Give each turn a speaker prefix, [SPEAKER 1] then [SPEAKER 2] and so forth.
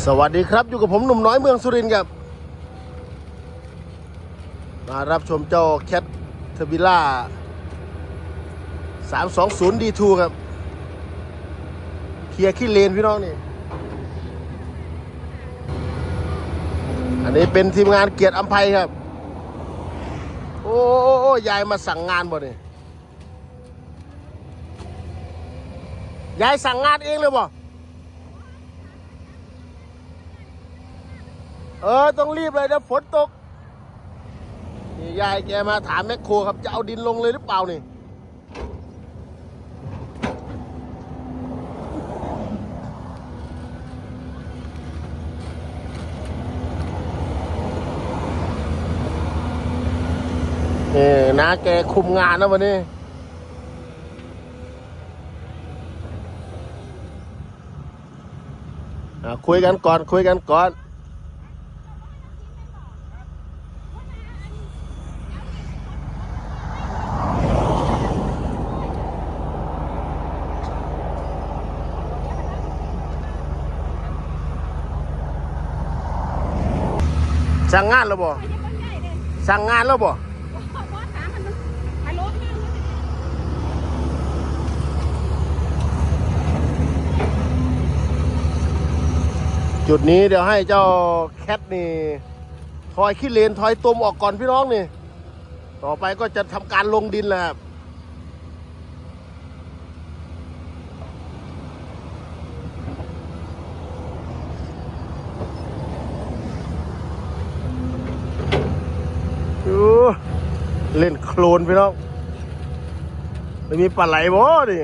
[SPEAKER 1] สวัสดีครับ อยู่กับผมหนุ่มน้อยเมืองสุรินทร์ครับ มารับชมเจ้าแคทเทอร์บิล่า320 D2 ครับ เคลียร์ขี้เลนพี่น้องนี่ อันนี้เป็นทีมงานเกียรติอัมภัยครับ โอ้โอ้โอยายมาสั่งงานบ่นี่ยายสั่งงานเองเลยบ่ เออ ต้องรีบเลยนะฝนตกนี่ยายแกมาถามแมคโครครับ จะเอาดินลงเลยหรือเปล่านี่นี่นะแกคุมงานนะวันนี้อะคุยกันก่อน คุยกันก่อน สั่งงานแล้วบ่สั่งงานแล้วบ่จุดนี้เดี๋ยวให้เจ้าแคทนี่ทอยขี้เลนทอยตมออกก่อนพี่น้องนี่ ต่อไปก็จะทำการลงดินแล้วครับ ดู เล่นโคลนพี่น้องไม่มีปลาไหลบ่ดิ